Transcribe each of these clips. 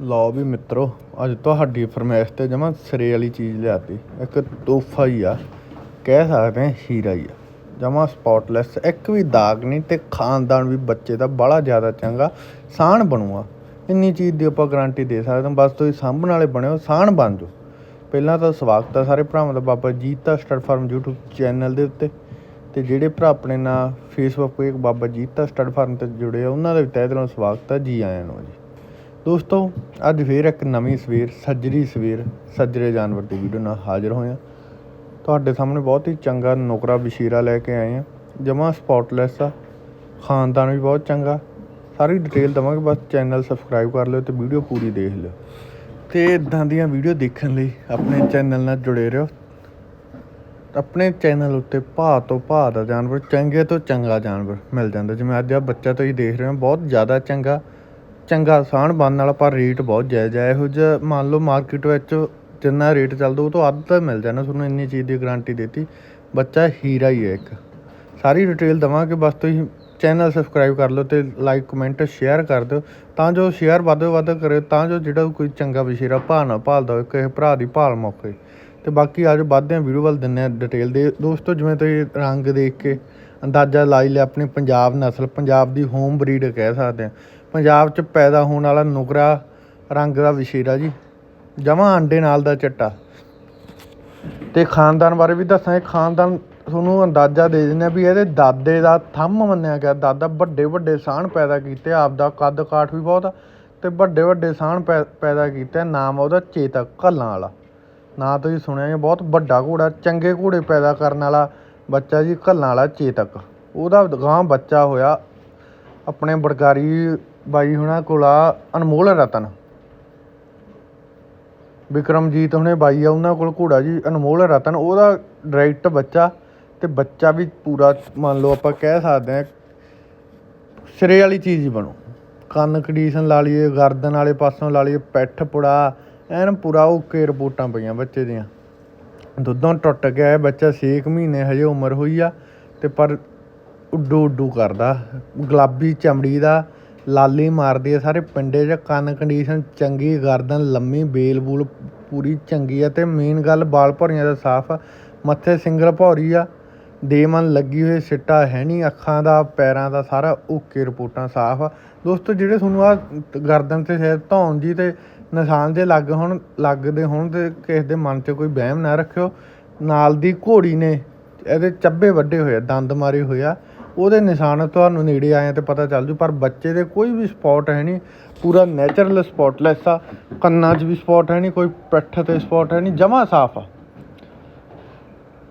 ਲਓ ਵੀ ਮਿੱਤਰੋ, ਅੱਜ ਤੁਹਾਡੀ ਫਰਮਾਇਸ਼ ਤੇ ਜਮਾ ਸਿਰੇ ਵਾਲੀ ਚੀਜ਼ ਲਿਆਤੀ। ਇੱਕ ਤੋਹਫਾ ਹੀ ਆ, ਕਹਿ ਸਕਦੇ ਹਾਂ ਹੀਰਾ ਹੀ ਆ। ਜਮਾ ਸਪੌਟਲੈਸ ਇੱਕ ਵੀ ਦਾਗ ਨਹੀਂ ਤੇ ਖਾਨਦਾਨ ਵੀ ਬੱਚੇ ਦਾ ਬੜਾ ਜ਼ਿਆਦਾ ਚੰਗਾ ਸਾਣ ਬਣੂਆ। ਇੰਨੀ ਚੀਜ਼ ਦੀ ਆਪਾਂ ਗਾਰੰਟੀ ਦੇ ਸਕਦੇ ਹਾਂ, ਬਸ ਤੁਸੀਂ ਸਾਂਭਣ ਵਾਲੇ ਬਣਿਓ ਸਾਣ ਬਣ ਜਾਓ। ਪਹਿਲਾਂ ਤਾਂ ਸਵਾਗਤ ਹੈ ਸਾਰੇ ਭਰਾਵਾਂ ਦਾ, Baba Jeeta stud farm YouTube channel ਦੇ ਉੱਤੇ। ਤੇ ਜਿਹੜੇ ਭਰਾ ਆਪਣੇ ਨਾਲ ਫੇਸਬੁੱਕ ਤੇ ਬਾਬਾ ਜੀਤਾ ਸਟੱਡ ਫਾਰਮ ਤੇ ਜੁੜੇ ਆ, ਉਹਨਾਂ ਦਾ ਵੀ ਤਹਿ ਦਿਲੋਂ ਸਵਾਗਤ ਹੈ ਜੀ ਆਇਆਂ ਨੂੰ ਜੀ। ਦੋਸਤੋ, ਅੱਜ ਫੇਰ ਇੱਕ ਨਵੀਂ ਸਵੇਰ, ਸੱਜਰੀ ਸਵੇਰ, ਸੱਜਰੇ ਜਾਨਵਰ ਦੀ ਵੀਡੀਓ ਨਾਲ ਹਾਜ਼ਰ ਹੋਏ ਹਾਂ। ਤੁਹਾਡੇ ਸਾਹਮਣੇ ਬਹੁਤ ਹੀ ਚੰਗਾ ਨੁਕਰਾ ਬਸ਼ੀਰਾ ਲੈ ਕੇ ਆਏ ਹਾਂ। ਜਮਾ ਸਪੌਟਲੈਸ ਆ, ਖਾਨਦਾਨ ਵੀ ਬਹੁਤ ਚੰਗਾ। ਸਾਰੀ ਡਿਟੇਲ ਦਵਾਂਗੇ, ਬਸ ਚੈਨਲ ਸਬਸਕ੍ਰਾਈਬ ਕਰ ਲਿਓ ਤੇ ਵੀਡੀਓ ਪੂਰੀ ਦੇਖ ਲਿਓ। ਤੇ ਇਦਾਂ ਦੀਆਂ ਵੀਡੀਓ ਦੇਖਣ ਲਈ ਆਪਣੇ ਚੈਨਲ ਨਾਲ ਜੁੜੇ ਰਹੋ। ਆਪਣੇ ਚੈਨਲ ਉੱਤੇ ਭਾਅ ਤੋਂ ਭਾਅ ਦਾ ਜਾਨਵਰ, ਚੰਗੇ ਤੋਂ ਚੰਗਾ ਜਾਨਵਰ ਮਿਲ ਜਾਂਦਾ। ਜਿਵੇਂ ਅੱਜ ਆ ਬੱਚਾ ਤੁਸੀਂ ਦੇਖ ਰਹੇ ਹੋ, ਬਹੁਤ ਜ਼ਿਆਦਾ ਚੰਗਾ। ਚੰਗਾ ਆਸਾਨ ਬਣਨ ਵਾਲਾ, ਪਰ ਰੇਟ ਬਹੁਤ ਜਾਇਜ਼ ਹੈ ਇਹੋ ਜਿਹਾ ਮੰਨ ਲਓ ਮਾਰਕੀਟ ਵਿੱਚ ਜਿੰਨਾ ਰੇਟ ਚੱਲਦਾ, ਉਹ ਤੋਂ ਅੱਧ ਤਾਂ ਮਿਲ ਜਾਣਾ। ਤੁਹਾਨੂੰ ਇੰਨੀ ਚੀਜ਼ ਦੀ ਗਾਰੰਟੀ ਦਿੱਤੀ। ਬੱਚਾ ਹੀਰਾ ਹੀ ਹੈ ਇੱਕ। ਸਾਰੀ ਡਿਟੇਲ ਦਵਾਂਗੇ ਬਸ ਤੁਸੀਂ ਚੈਨਲ ਸਬਸਕ੍ਰਾਈਬ ਕਰ ਲਓ ਤੇ ਲਾਈਕ ਕਮੈਂਟ ਸ਼ੇਅਰ ਕਰ ਦਿਓ। ਤਾਂ ਜੋ ਸ਼ੇਅਰ ਵੱਧ ਵੱਧ ਕਰੇ, ਤਾਂ ਜੋ ਜਿਹੜਾ ਕੋਈ ਚੰਗਾ ਵਿਸ਼ੇਰਾ ਭਾਅ ਨਾ ਭਾਲਦਾ ਹੋਵੇ, ਕਿਸੇ ਭਰਾ ਦੀ ਭਾਲ ਮੌਕੇ। ਤੇ ਬਾਕੀ ਅੱਜ ਵੱਧਦੇ ਆ ਵੀਡੀਓ ਵੱਲ ਦਿੰਨੇ ਆ ਡਿਟੇਲ ਦੇ। ਦੋਸਤੋ, ਜਿਵੇਂ ਤੁਸੀਂ ਰੰਗ ਦੇਖ ਕੇ ਅੰਦਾਜ਼ਾ ਲਾਈ ਲਿਆ, ਆਪਣੀ ਪੰਜਾਬ ਨਸਲ, ਪੰਜਾਬ ਦੀ ਹੋਮ ਬਰੀਡ ਕਹਿ ਸਕਦੇ ਆ ਪੰਜਾਬ 'ਚ ਪੈਦਾ ਹੋਣ ਵਾਲਾ ਨੁਕਰਾ ਰੰਗ ਦਾ ਵਿਸ਼ੇਰਾ ਜੀ। ਜਮਾ ਅੰਡੇ ਨਾਲ ਦਾ ਚਿੱਟਾ। ਤੇ ਖਾਨਦਾਨ ਬਾਰੇ ਵੀ ਦੱਸਾਂਗੇ ਖਾਨਦਾਨ ਤੁਹਾਨੂੰ ਅੰਦਾਜ਼ਾ ਦੇ ਦਿੰਦੇ ਆ ਵੀ ਇਹਦੇ ਦਾਦੇ ਦਾ ਥੰਮ ਮੰਨਿਆ ਗਿਆ। ਦਾਦਾ ਵੱਡੇ ਵੱਡੇ ਸਾਹਣ ਪੈਦਾ ਕੀਤੇ ਆਪ ਦਾ ਕੱਦ ਕਾਠ ਵੀ ਬਹੁਤ ਆ, ਤੇ ਵੱਡੇ ਵੱਡੇ ਸਾਹਣ ਪੈ- ਪੈਦਾ ਕੀਤੇ, ਨਾਮ ਉਹਦਾ ਚੇਤਕ, ਘੱਲਾਂ ਵਾਲਾ। ਨਾਂ ਤੁਸੀਂ ਸੁਣਿਆ ਹੀ ਬਹੁਤ ਵੱਡਾ ਘੋੜਾ, ਚੰਗੇ ਘੋੜੇ ਪੈਦਾ ਕਰਨ ਵਾਲਾ ਬੱਚਾ ਜੀ, ਘੱਲਾਂ ਵਾਲਾ ਚੇਤਕ। ਉਹਦਾ ਗਾਂ ਬੱਚਾ ਹੋਇਆ, ਆਪਣੇ ਬੜਕਾਰੀ ਬਾਈ ਹੁਣਾਂ ਕੋਲ ਆ ਅਨਮੋਲ ਰਤਨ। ਵਿਕਰਮਜੀਤ ਹੁਣੇ ਬਾਈ ਆ, ਉਹਨਾਂ ਕੋਲ ਘੋੜਾ ਜੀ, ਅਨਮੋਲ ਰਤਨ। ਉਹਦਾ ਡਾਇਰੈਕਟ ਬੱਚਾ ਤੇ ਬੱਚਾ ਵੀ ਪੂਰਾ ਮੰਨ ਲਓ ਆਪਾਂ ਕਹਿ ਸਕਦੇ ਹਾਂ, ਸਿਰੇ ਵਾਲੀ ਚੀਜ਼ ਹੀ ਬਣੋ। ਕੰਨ ਕੰਡੀਸ਼ਨ ਲਾ ਲਈਏ, ਗਰਦਨ ਵਾਲੇ ਪਾਸੋਂ ਲਾ ਲਈਏ, ਪੈਠ ਪੁੜਾ, ਐਨ ਪੂਰਾ ਓਕੇ ਰਿਪੋਰਟਾਂ ਪਈਆਂ ਬੱਚੇ ਦੀਆਂ। ਦੁੱਧੋਂ ਟੁੱਟ ਗਿਆ ਹੈ ਬੱਚਾ 6 ਮਹੀਨੇ ਹਜੇ ਉਮਰ ਹੋਈ ਆ ਤੇ ਪਰ ਉੱਡੂ ਉੱਡੂ ਕਰਦਾ। ਗੁਲਾਬੀ ਚਮੜੀ ਦਾ ਲਾਲੀ ਮਾਰਦੀ ਆ ਸਾਰੇ ਪਿੰਡੇ 'ਚ ਕੰਨ ਕੰਡੀਸ਼ਨ ਚੰਗੀ, ਗਰਦਨ ਲੰਮੀ, ਬੇਲ ਬੂਲ ਪੂਰੀ ਚੰਗੀ ਆ ਤੇ ਮੇਨ ਗੱਲ ਬਾਲ ਭੌਰੀਆਂ ਦਾ ਸਾਫ਼ ਆ। ਮੱਥੇ ਸਿੰਗਲ ਭੌਰੀ ਆ। ਦੇ ਮਨ ਲੱਗੀ ਹੋਈ, ਸਿੱਟਾ ਹੈ ਨਹੀਂ ਅੱਖਾਂ ਦਾ, ਪੈਰਾਂ ਦਾ ਸਾਰਾ ਓਕੇ ਰਿਪੋਰਟਾਂ ਸਾਫ਼ ਆ। ਦੋਸਤੋ, ਜਿਹੜੇ ਤੁਹਾਨੂੰ ਆ ਗਰਦਨ ਤੇ ਸਿਰ ਧੌਣ ਜੀ ਤੇ ਨਿਸ਼ਾਨ ਜੇ ਲੱਗ ਹੁਣ, ਲੱਗਦੇ ਹੋਣ ਤੇ ਕਿਸੇ ਦੇ ਮਨ 'ਚ ਕੋਈ ਵਹਿਮ ਨਾ ਰੱਖਿਓ। ਨਾਲ ਦੀ ਘੋੜੀ ਨੇ, ਇਹਦੇ ਚੱਬੇ ਵੱਡੇ ਹੋਏ ਆ, ਦੰਦ ਮਾਰੇ ਹੋਏ ਆ। ਉਹਦੇ ਨਿਸ਼ਾਨ ਤੁਹਾਨੂੰ ਨੇੜੇ ਆਏ ਤੇ ਪਤਾ ਚੱਲ ਜੂ, ਪਰ ਬੱਚੇ ਦੇ ਕੋਈ ਵੀ ਸਪੌਟ ਹੈ ਨਹੀਂ, ਪੂਰਾ ਨੈਚੁਰਲ ਸਪੌਟਲੈਸ ਆ, ਕੰਨਾਂ 'ਚ ਵੀ ਸਪੌਟ ਹੈ ਨਹੀਂ, ਕੋਈ ਪਿੱਠ ਤੇ ਸਪੌਟ ਹੈ ਨਹੀਂ, ਜਮਾ ਸਾਫ਼ ਆ।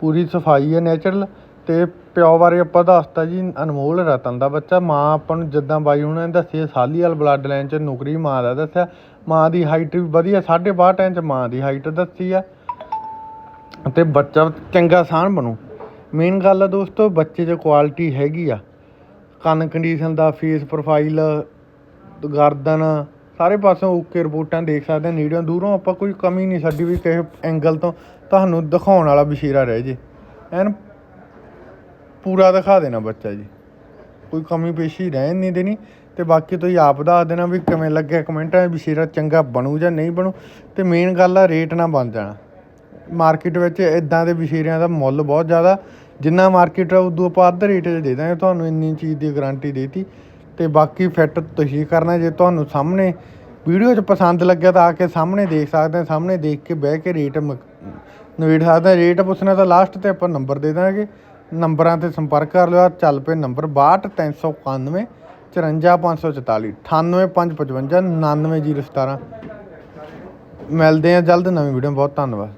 ਪੂਰੀ ਸਫ਼ਾਈ ਹੈ ਨੈਚੁਰਲ ਤੇ ਪਿਓ ਬਾਰੇ ਆਪਾਂ ਦੱਸਤਾ ਜੀ, ਅਨਮੋਲ ਰਤਨ ਦਾ ਬੱਚਾ, ਮਾਂ ਆਪਾਂ ਨੂੰ ਜਿੱਦਾਂ ਬਾਈ ਹੁਣਾਂ ਨੇ ਦੱਸਿਆ ਸਾਲੀਵਾਲ ਬਲੱਡ ਲਾਈਨ ਚ ਨੌਕਰੀ ਮਾਂ ਦਾ ਦੱਸਿਆ, ਮਾਂ ਦੀ ਹਾਈਟ ਵੀ ਵਧੀਆ 6.5 ਇੰਚ ਮਾਂ ਦੀ ਹਾਈਟ ਦੱਸੀ ਆ, ਤੇ ਬੱਚਾ ਚੰਗਾ ਸਾਣ ਬਣੂ। ਮੇਨ ਗੱਲ ਆ ਦੋਸਤੋ, ਬੱਚੇ 'ਚ ਕੁਆਲਿਟੀ ਹੈਗੀ ਆ। ਕੰਨ ਕੰਡੀਸ਼ਨ ਦਾ ਫੇਸ ਪ੍ਰੋਫਾਈਲ ਗਰਦਨ, ਸਾਰੇ ਪਾਸੋਂ ਓਕੇ ਰਿਪੋਰਟਾਂ ਦੇਖ ਸਕਦੇ ਹਾਂ ਨੇੜਿਓਂ ਦੂਰੋਂ ਆਪਾਂ ਕੋਈ ਕਮੀ ਨਹੀਂ ਸਾਡੀ ਵੀ ਕਿਸੇ ਐਂਗਲ ਤੋਂ। ਤੁਹਾਨੂੰ ਦਿਖਾਉਣ ਵਾਲਾ ਬਸ਼ੀਰਾ ਰਹਿ ਜੇ। ਐਨ ਪੂਰਾ ਦਿਖਾ ਦੇਣਾ ਬੱਚਾ ਜੀ। ਕੋਈ ਕਮੀ ਪੇਸ਼ੀ ਰਹਿਣ ਨਹੀਂ ਦੇਣੀ। ਤੇ ਬਾਕੀ ਤੁਸੀਂ ਆਪ ਦੱਸ ਦੇਣਾ ਵੀ ਕਿਵੇਂ ਲੱਗਿਆ ਕਮੈਂਟਾਂ ਵਿੱਚ ਬਸ਼ੀਰਾ ਚੰਗਾ ਬਣੂ ਜਾਂ ਨਹੀਂ ਬਣੂ। ਤੇ ਮੇਨ ਗੱਲ ਆ ਰੇਟ ਨਾ ਬਣ ਜਾਣਾ। ਮਾਰਕੀਟ ਵਿੱਚ ਇਦਾਂ ਦੇ ਬਸ਼ੀਰਿਆਂ ਦਾ ਮੁੱਲ ਬਹੁਤ ਜ਼ਿਆਦਾ। ਜਿੰਨਾ ਮਾਰਕੀਟ ਆ, ਉਦੋਂ ਆਪਾਂ ਅੱਧ ਰੇਟ 'ਚ ਦੇ ਦਾਂਗੇ। ਤੁਹਾਨੂੰ ਇੰਨੀ ਚੀਜ਼ ਦੀ ਗਾਰੰਟੀ ਦੇਤੀ। ਤੇ ਬਾਕੀ ਫਿੱਟ ਤੁਸੀਂ ਕਰਨਾ ਜੇ ਤੁਹਾਨੂੰ ਸਾਹਮਣੇ ਵੀਡੀਓ 'ਚ ਪਸੰਦ ਲੱਗਿਆ ਤਾਂ ਆ ਕੇ ਸਾਹਮਣੇ ਦੇਖ ਸਕਦੇ ਆ। ਸਾਹਮਣੇ ਦੇਖ ਕੇ ਬਹਿ ਕੇ ਰੇਟ ਨਵੇੜ ਸਕਦੇ ਆ। ਰੇਟ ਪੁੱਛਣਾ ਤਾਂ ਲਾਸਟ ਤੇ ਆਪਾਂ ਨੰਬਰ ਦੇ ਦਾਂਗੇ। ਨੰਬਰਾਂ ਤੇ ਸੰਪਰਕ ਕਰ ਲਿਓ। ਚੱਲ ਪਏ ਨੰਬਰ 62391 54544 98555 99017 ਮਿਲਦੇ ਆ ਜਲਦ। ਨਵੀਂ ਵੀਡੀਓ ਬਹੁਤ ਧੰਨਵਾਦ।